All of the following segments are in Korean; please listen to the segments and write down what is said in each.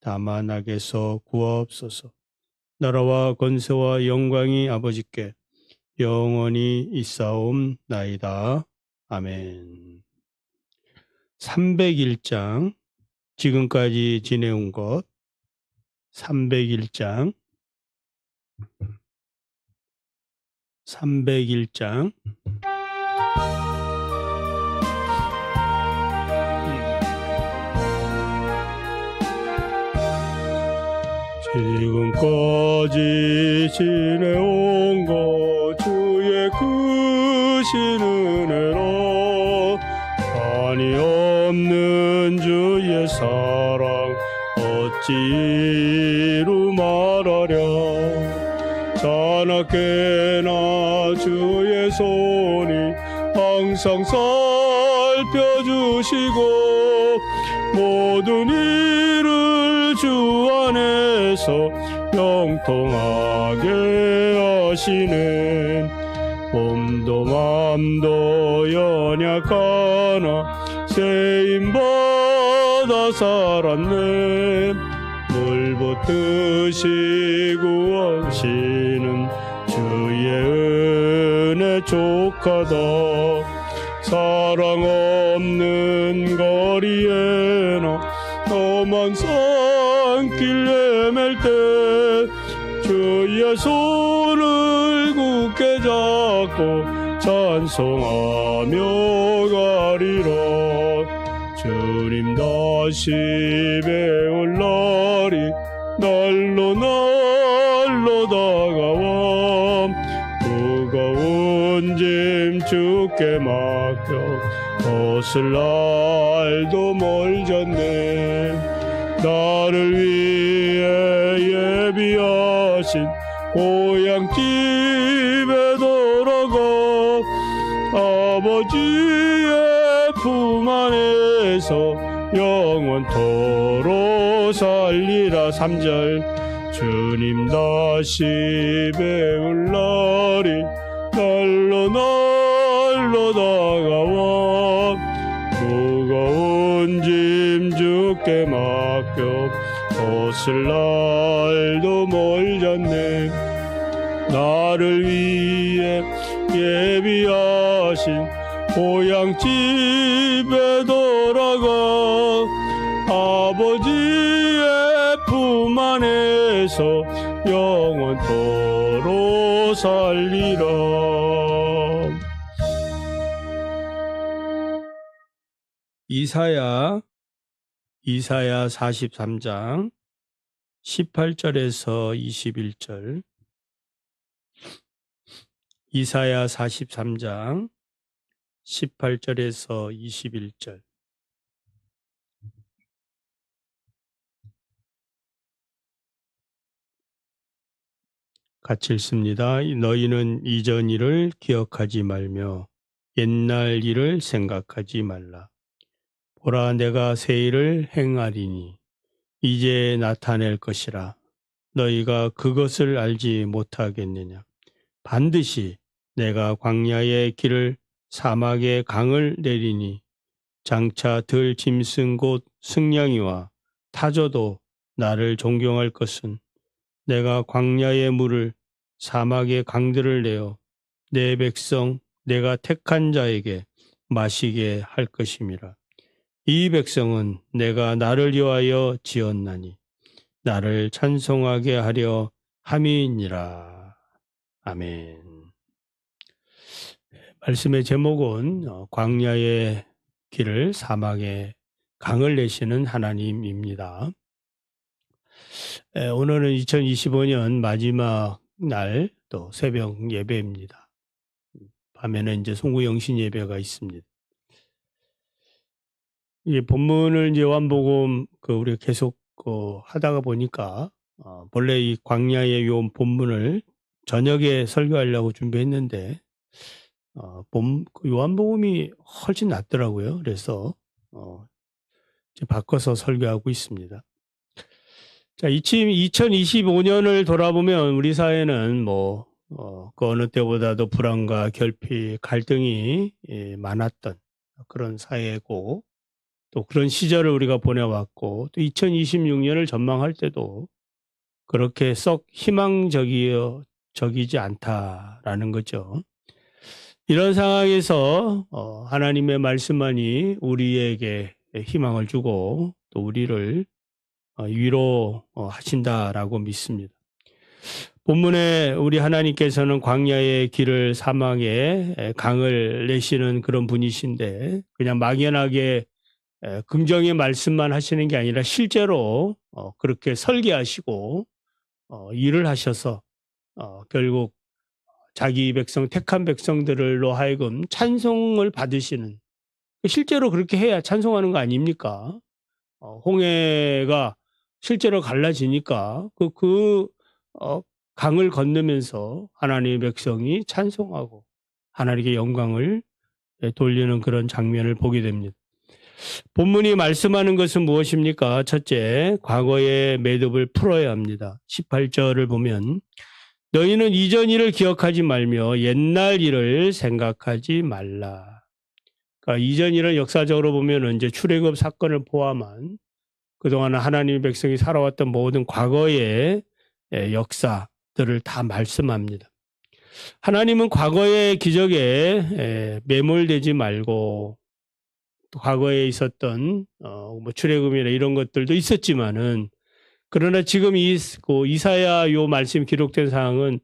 다만 악에서 구하옵소서. 나라와 권세와 영광이 아버지께 영원히 있사옵나이다. 아멘. 301장 지금까지 지내온 것 301장 301장 지금까지 지내온 것 주의 크신 은혜로 한이 없는 주의 사랑 어찌 이루 말하랴. 자나깨나 주의 손이 항상 살펴주시고 영통하게 하시는 몸도 맘도 연약하나 세임받아 살았네 물 붙듯이 구하시는 주의 은혜 족하다. 사랑 없는 거리에 손을 굳게 잡고 찬송하며 가리라. 주님 다시 배울 날이 날로 날로 다가와. 무거운 짐 주께 맡겨 벗을 날도 멀졌네. 나를 위해 예비하신 고향집에 돌아가 아버지의 품 안에서 영원토록 살리라. 3절. 주님 다시 배울 날이 날로 날로 다가와 무거운 짐 주께 맡겨 벗을 멀졌네. 나를 위해 예비하신 고향 집에 돌아가 아버지의 품 안에서 영원토록 살리라. 이사야 이사야 43장 18절에서 21절 이사야 43장 18절에서 21절 같이 읽습니다. 너희는 이전 일을 기억하지 말며 옛날 일을 생각하지 말라. 보라 내가 새 일을 행하리니 이제 나타낼 것이라. 너희가 그것을 알지 못하겠느냐. 반드시 내가 광야의 길을 사막의 강을 내리니 장차 들 짐승 곧 승냥이와 타저도 나를 존경할 것은 내가 광야의 물을 사막의 강들을 내어 내 백성 내가 택한 자에게 마시게 할 것임이라. 이 백성은 내가 나를 위하여 지었나니 나를 찬송하게 하려 함이니라. 아멘. 말씀의 제목은 어, 광야의 길을 사막에 강을 내시는 하나님입니다. 에, 오늘은 2025년 마지막 날 또 새벽 예배입니다. 밤에는 이제 송구영신 예배가 있습니다. 이 본문을 이제 요한복음 그 우리가 계속 그 하다가 보니까 어, 본래 이 광야의 요 본문을 저녁에 설교하려고 준비했는데 어, 본, 그 요한복음이 훨씬 낫더라고요. 그래서 어, 이제 바꿔서 설교하고 있습니다. 자, 2025년을 돌아보면 우리 사회는 뭐, 어, 그 어느 때보다도 불안과 결핍, 갈등이 예, 많았던 그런 사회고, 또 그런 시절을 우리가 보내왔고, 또 2026년을 전망할 때도 그렇게 썩 희망적이어, 적이지 않다라는 거죠. 이런 상황에서 어, 하나님의 말씀만이 우리에게 희망을 주고 또 우리를 어, 위로하신다라고 믿습니다. 본문에 우리 하나님께서는 광야의 길을 사망에 강을 내시는 그런 분이신데 그냥 막연하게 긍정의 말씀만 하시는 게 아니라 실제로 어, 그렇게 설계하시고 어, 일을 하셔서 결국 자기 백성 택한 백성들로 하여금 찬송을 받으시는 실제로 그렇게 해야 찬송하는 거 아닙니까? 어, 홍해가 실제로 갈라지니까 그, 그 어, 강을 건너면서 하나님의 백성이 찬송하고 하나님께 영광을 돌리는 그런 장면을 보게 됩니다. 본문이 말씀하는 것은 무엇입니까? 첫째, 과거의 매듭을 풀어야 합니다. 18절을 보면 너희는 이전 일을 기억하지 말며 옛날 일을 생각하지 말라. 그러니까 이전 일을 역사적으로 보면 이제 출애굽 사건을 포함한 그동안 하나님의 백성이 살아왔던 모든 과거의 역사들을 다 말씀합니다. 하나님은 과거의 기적에 매몰되지 말고 과거에 있었던 어뭐 출애굽이나 이런 것들도 있었지만은 그러나 지금 이 그 이사야 요 말씀 기록된 상황은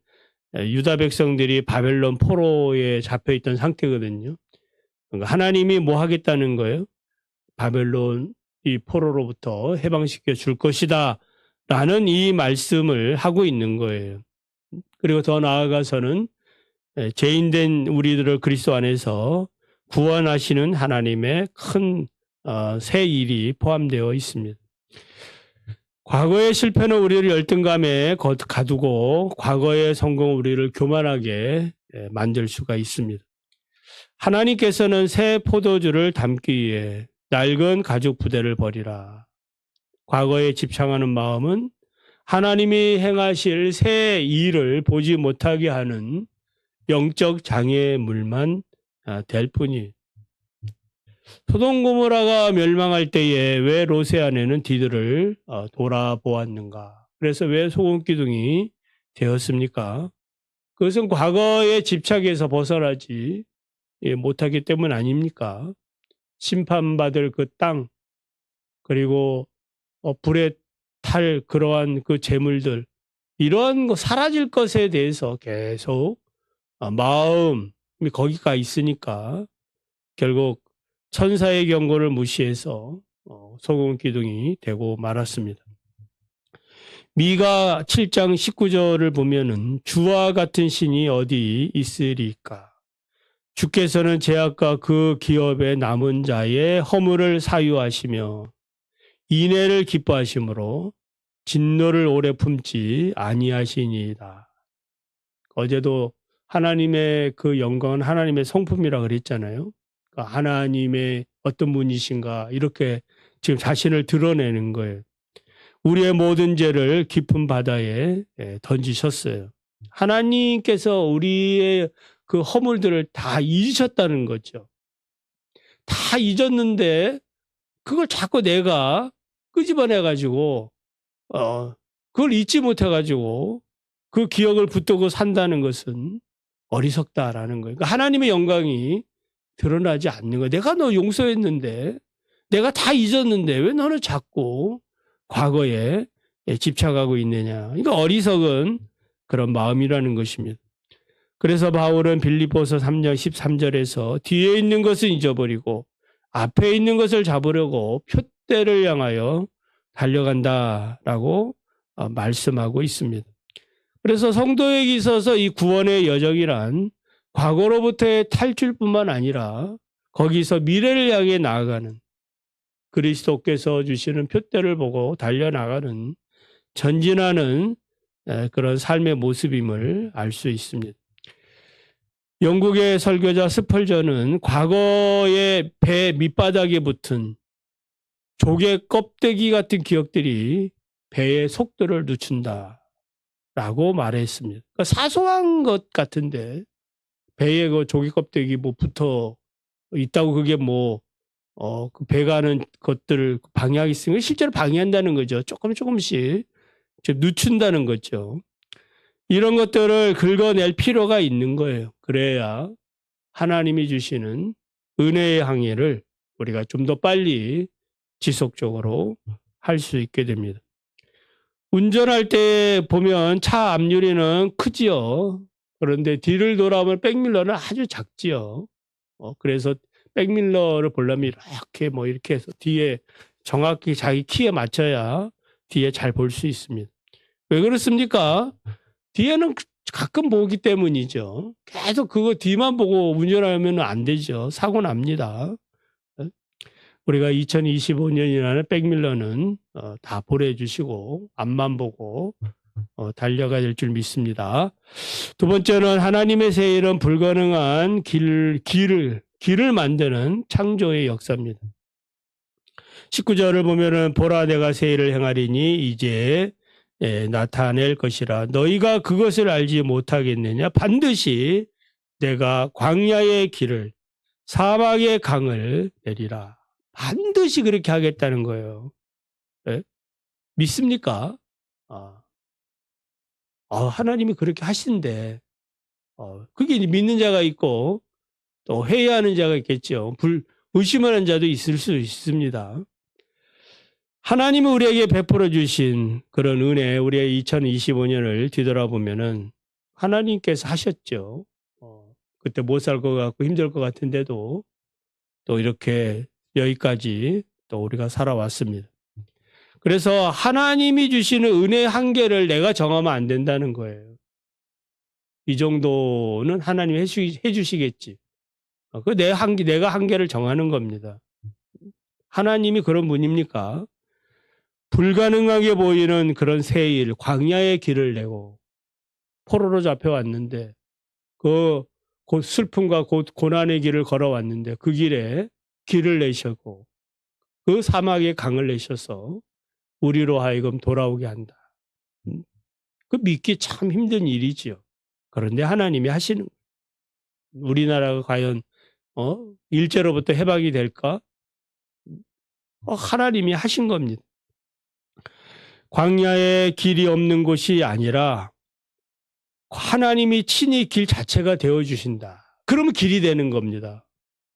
유다 백성들이 바벨론 포로에 잡혀 있던 상태거든요. 그러니까 하나님이 뭐 하겠다는 거예요? 바벨론 이 포로로부터 해방시켜 줄 것이다. 라는 이 말씀을 하고 있는 거예요. 그리고 더 나아가서는 죄인된 우리들을 그리스도 안에서 구원하시는 하나님의 큰새 어, 일이 포함되어 있습니다. 과거의 실패는 우리를 열등감에 가두고 과거의 성공은 우리를 교만하게 만들 수가 있습니다. 하나님께서는 새 포도주를 담기 위해 낡은 가죽 부대를 버리라. 과거에 집착하는 마음은 하나님이 행하실 새 일을 보지 못하게 하는 영적 장애물만 아, 될 뿐이. 소돔고모라가 멸망할 때에 왜 로세 안에는 뒤들을 어, 돌아보았는가? 그래서 왜 소금 기둥이 되었습니까? 그것은 과거의 집착에서 벗어나지 예, 못하기 때문 아닙니까? 심판받을 그 땅, 그리고 어, 불에 탈 그러한 그 재물들, 이러한 거 사라질 것에 대해서 계속 어, 마음이 거기가 있으니까 결국 천사의 경고를 무시해서 어, 소금 기둥이 되고 말았습니다. 미가 7장 19절을 보면은 주와 같은 신이 어디 있으리까? 주께서는 제약과 그 기업의 남은 자의 허물을 사유하시며 인애를 기뻐하심으로 진노를 오래 품지 아니하시니이다. 어제도 하나님의 그 영광은 하나님의 성품이라 그랬잖아요. 그러니까 하나님의 어떤 분이신가 이렇게 지금 자신을 드러내는 거예요. 우리의 모든 죄를 깊은 바다에 예, 던지셨어요. 하나님께서 우리의 그 허물들을 다 잊으셨다는 거죠. 다 잊었는데 그걸 자꾸 내가 끄집어내 가지고 어 그걸 잊지 못해 가지고 그 기억을 붙들고 산다는 것은 어리석다라는 거예요. 그러니까 하나님의 영광이 드러나지 않는 거예요. 내가 너 용서했는데 내가 다 잊었는데 왜 너는 자꾸 과거에 집착하고 있느냐. 그러니까 어리석은 그런 마음이라는 것입니다. 그래서 바울은 빌립보서 3장 13절에서 뒤에 있는 것을 잊어버리고 앞에 있는 것을 잡으려고 표대를 향하여 달려간다라고 어, 말씀하고 있습니다. 그래서 성도에게 있어서 이 구원의 여정이란 과거로부터의 탈출뿐만 아니라 거기서 미래를 향해 나아가는 그리스도께서 주시는 표대를 보고 달려나가는 전진하는 에, 그런 삶의 모습임을 알 수 있습니다. 영국의 설교자 스펄전은 과거의 배 밑바닥에 붙은 조개 껍데기 같은 기억들이 배의 속도를 늦춘다. 라고 말했습니다. 그러니까 사소한 것 같은데 배에 그 조개 껍데기 뭐 붙어 있다고 그게 뭐, 어, 그 배가는 것들을 방해하기 있으면 실제로 방해한다는 거죠. 조금 조금씩 좀 늦춘다는 거죠. 이런 것들을 긁어낼 필요가 있는 거예요. 그래야 하나님이 주시는 은혜의 항해를 우리가 좀 더 빨리 지속적으로 할 수 있게 됩니다. 운전할 때 보면 차 앞유리는 크지요. 그런데 뒤를 돌아보면 백밀러는 아주 작지요. 어, 그래서 백밀러를 보려면 이렇게 뭐 이렇게 해서 뒤에 정확히 자기 키에 맞춰야 뒤에 잘 볼 수 있습니다. 왜 그렇습니까? 뒤에는 가끔 보기 때문이죠. 계속 그거 뒤만 보고 운전하면 안 되죠. 사고 납니다. 우리가 2025년이라는 백밀러는 어, 다 보내주시고 앞만 보고 어, 달려가야 될 줄 믿습니다. 두 번째는 하나님의 새 일은 불가능한 길, 길을 길을 만드는 창조의 역사입니다. 19절을 보면은 보라 내가 새 일을 행하리니 이제 예, 나타낼 것이라 너희가 그것을 알지 못하겠느냐 반드시 내가 광야의 길을 사막의 강을 내리라 반드시 그렇게 하겠다는 거예요. 예? 믿습니까? 아. 아, 하나님이 그렇게 하신대. 어, 그게 믿는 자가 있고 또 회의하는 자가 있겠죠. 불, 의심하는 자도 있을 수 있습니다. 하나님이 우리에게 베풀어 주신 그런 은혜, 우리의 2025년을 뒤돌아보면은 하나님께서 하셨죠. 어, 그때 못 살 것 같고 힘들 것 같은데도 또 이렇게 여기까지 또 우리가 살아왔습니다. 그래서 하나님이 주시는 은혜의 한계를 내가 정하면 안 된다는 거예요. 이 정도는 하나님이 해주시겠지. 어, 그내 한계, 내가 한계를 정하는 겁니다. 하나님이 그런 분입니까? 불가능하게 보이는 그런 새 일, 광야의 길을 내고 포로로 잡혀왔는데 그곧 슬픔과 곧 고난의 길을 걸어왔는데 그 길에 길을 내셨고 그 사막에 강을 내셔서 우리로 하여금 돌아오게 한다. 음, 그 믿기 참 힘든 일이지요. 그런데 하나님이 하시는 거예요. 우리나라가 과연 어 일제로부터 해방이 될까? 어, 하나님이 하신 겁니다. 광야에 길이 없는 곳이 아니라 하나님이 친히 길 자체가 되어 주신다. 그러면 길이 되는 겁니다.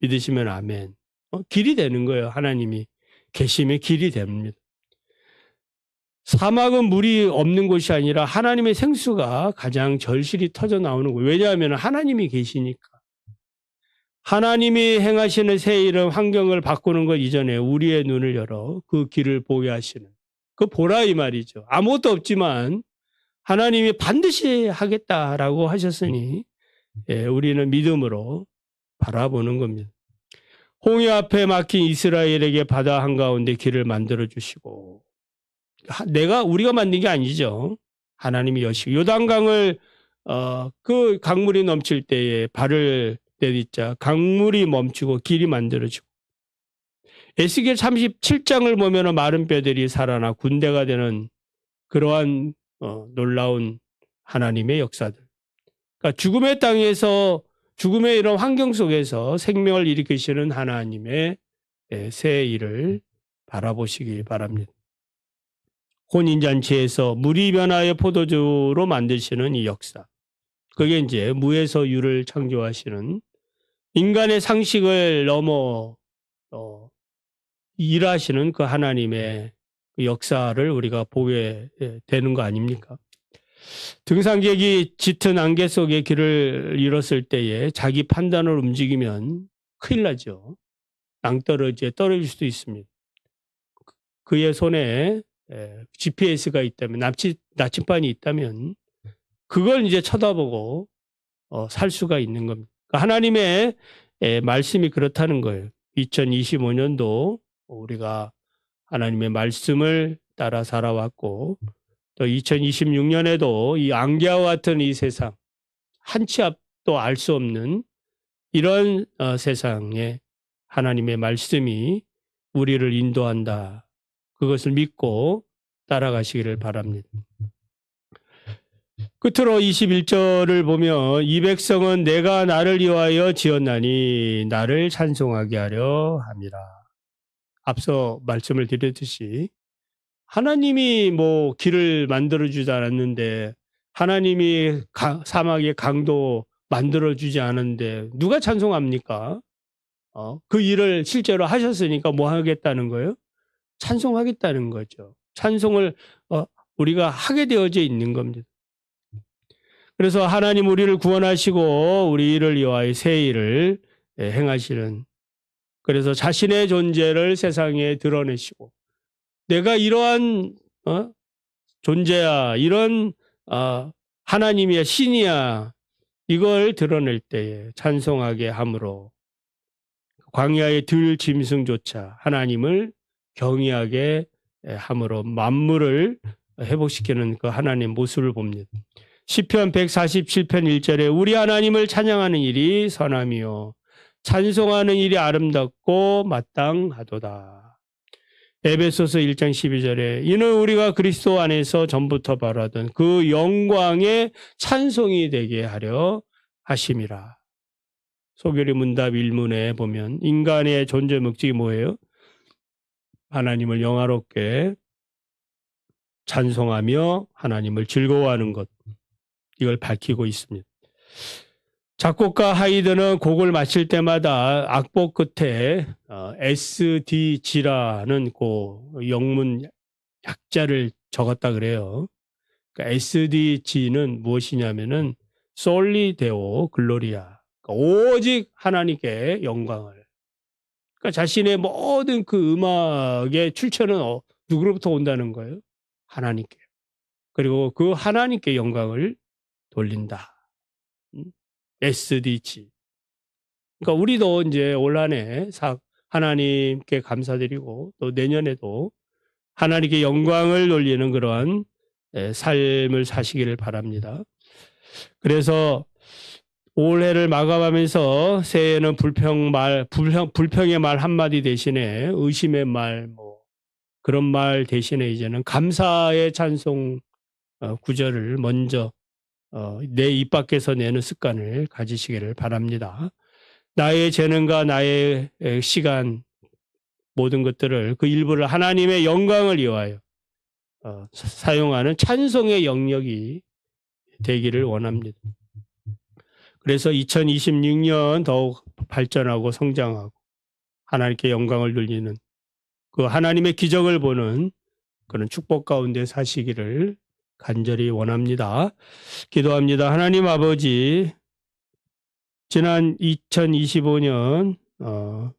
믿으시면 아멘. 어, 길이 되는 거예요. 하나님이 계심의 길이 됩니다. 사막은 물이 없는 곳이 아니라 하나님의 생수가 가장 절실히 터져 나오는 거예요. 왜냐하면 하나님이 계시니까. 하나님이 행하시는 새 일은 환경을 바꾸는 것 이전에 우리의 눈을 열어 그 길을 보게 하시는 그 보라 이 말이죠. 아무것도 없지만 하나님이 반드시 하겠다라고 하셨으니 예, 우리는 믿음으로 바라보는 겁니다. 홍해 앞에 막힌 이스라엘에게 바다 한가운데 길을 만들어 주시고 내가 우리가 만든 게 아니죠. 하나님이 여시고 요단강을 어, 그 강물이 넘칠 때에 발을 내딛자 강물이 멈추고 길이 만들어지고 에스겔 37장을 보면 마른 뼈들이 살아나 군대가 되는 그러한 어, 놀라운 하나님의 역사들. 그러니까 죽음의 땅에서 죽음의 이런 환경 속에서 생명을 일으키시는 하나님의 예, 새 일을 바라보시기 바랍니다. 혼인잔치에서 물이 변하여 포도주로 만드시는 이 역사. 그게 이제 무에서 유를 창조하시는 인간의 상식을 넘어 어, 일하시는 그 하나님의 그 역사를 우리가 보게 예, 되는 거 아닙니까? 등산객이 짙은 안개 속에 길을 잃었을 때에 자기 판단을 움직이면 큰일 나죠. 낭떠러지에 떨어질 수도 있습니다. 그의 손에 GPS가 있다면, 납치, 나침반이 있다면, 그걸 이제 쳐다보고 어, 살 수가 있는 겁니다. 그러니까 하나님의 말씀이 그렇다는 거예요. 2025년도 우리가 하나님의 말씀을 따라 살아왔고 또 2026년에도 이 안개와 같은 이 세상 한 치 앞도 알 수 없는 이런 어, 세상에 하나님의 말씀이 우리를 인도한다. 그것을 믿고 따라가시기를 바랍니다. 끝으로 21절을 보면 이 백성은 내가 나를 위하여 지었나니 나를 찬송하게 하려 함이라. 앞서 말씀을 드렸듯이 하나님이 뭐 길을 만들어 주지 않았는데 하나님이 가, 사막의 강도 만들어 주지 않은데 누가 찬송합니까? 어, 그 일을 실제로 하셨으니까 뭐 하겠다는 거예요? 찬송하겠다는 거죠. 찬송을 어, 우리가 하게 되어져 있는 겁니다. 그래서 하나님 우리를 구원하시고 우리를 위하여 새 일을 예, 행하시는 그래서 자신의 존재를 세상에 드러내시고 내가 이러한 어? 존재야 이런 어, 하나님의 신이야 이걸 드러낼 때에 찬송하게 함으로 광야의 들 짐승조차 하나님을 경외하게 함으로 만물을 회복시키는 그 하나님 모습을 봅니다. 시편 147편 1절에 우리 하나님을 찬양하는 일이 선함이요 찬송하는 일이 아름답고 마땅하도다. 에베소서 1장 12절에 이는 우리가 그리스도 안에서 전부터 바라던 그 영광의 찬송이 되게 하려 하심이라. 소결의 문답 일문에 보면 인간의 존재 목적이 뭐예요? 하나님을 영화롭게 찬송하며 하나님을 즐거워하는 것. 이걸 밝히고 있습니다. 작곡가 하이드는 곡을 마칠 때마다 악보 끝에 어, SDG라는 그 영문 약자를 적었다 그래요. 그러니까 SDG는 무엇이냐면은 솔리 데오 글로리아. 그러니까 오직 하나님께 영광을. 그러니까 자신의 모든 그 음악의 출처는 어, 누구로부터 온다는 거예요? 하나님께. 그리고 그 하나님께 영광을 돌린다. SDG. 그러니까 우리도 이제 올 한해 하나님께 감사드리고 또 내년에도 하나님께 영광을 돌리는 그러한 삶을 사시기를 바랍니다. 그래서 올해를 마감하면서 새해에는 불평 말, 불평, 불평의 말 한마디 대신에 의심의 말, 뭐, 그런 말 대신에 이제는 감사의 찬송 어, 구절을 먼저 어, 내입 밖에서 내는 습관을 가지시기를 바랍니다. 나의 재능과 나의 시간 모든 것들을 그 일부를 하나님의 영광을 위하여 어, 사용하는 찬송의 영역이 되기를 원합니다. 그래서 2026년 더욱 발전하고 성장하고 하나님께 영광을 돌리는 그 하나님의 기적을 보는 그런 축복 가운데 사시기를 간절히 원합니다. 기도합니다. 하나님 아버지, 지난 2025년, 어,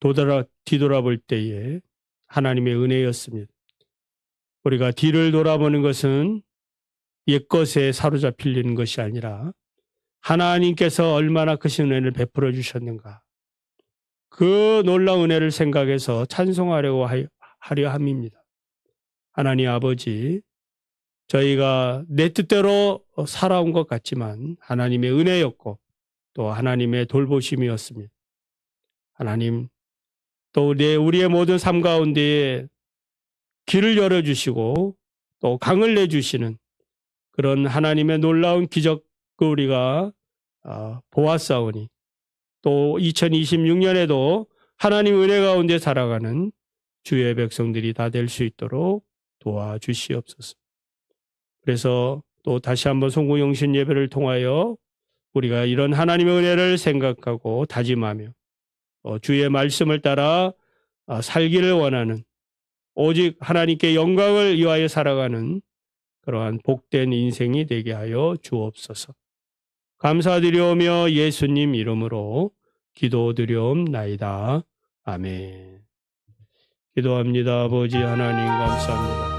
도돌아, 뒤돌아볼 때에 하나님의 은혜였습니다. 우리가 뒤를 돌아보는 것은 옛것에 사로잡히는 것이 아니라 하나님께서 얼마나 크신 은혜를 베풀어 주셨는가. 그 놀라운 은혜를 생각해서 찬송하려고 하려 함입니다. 하나님 아버지, 저희가 내 뜻대로 살아온 것 같지만 하나님의 은혜였고 또 하나님의 돌보심이었습니다. 하나님 또 내 우리의 모든 삶 가운데에 길을 열어주시고 또 강을 내주시는 그런 하나님의 놀라운 기적 그 우리가 어, 보았사오니 또 2026년에도 하나님 은혜 가운데 살아가는 주의 백성들이 다 될 수 있도록 도와주시옵소서. 그래서 또 다시 한번 송구영신 예배를 통하여 우리가 이런 하나님의 은혜를 생각하고 다짐하며 어, 주의 말씀을 따라 어, 살기를 원하는 오직 하나님께 영광을 위하여 살아가는 그러한 복된 인생이 되게 하여 주옵소서. 감사드리오며 예수님 이름으로 기도드리옵나이다. 아멘. 기도합니다. 아버지 하나님 감사합니다.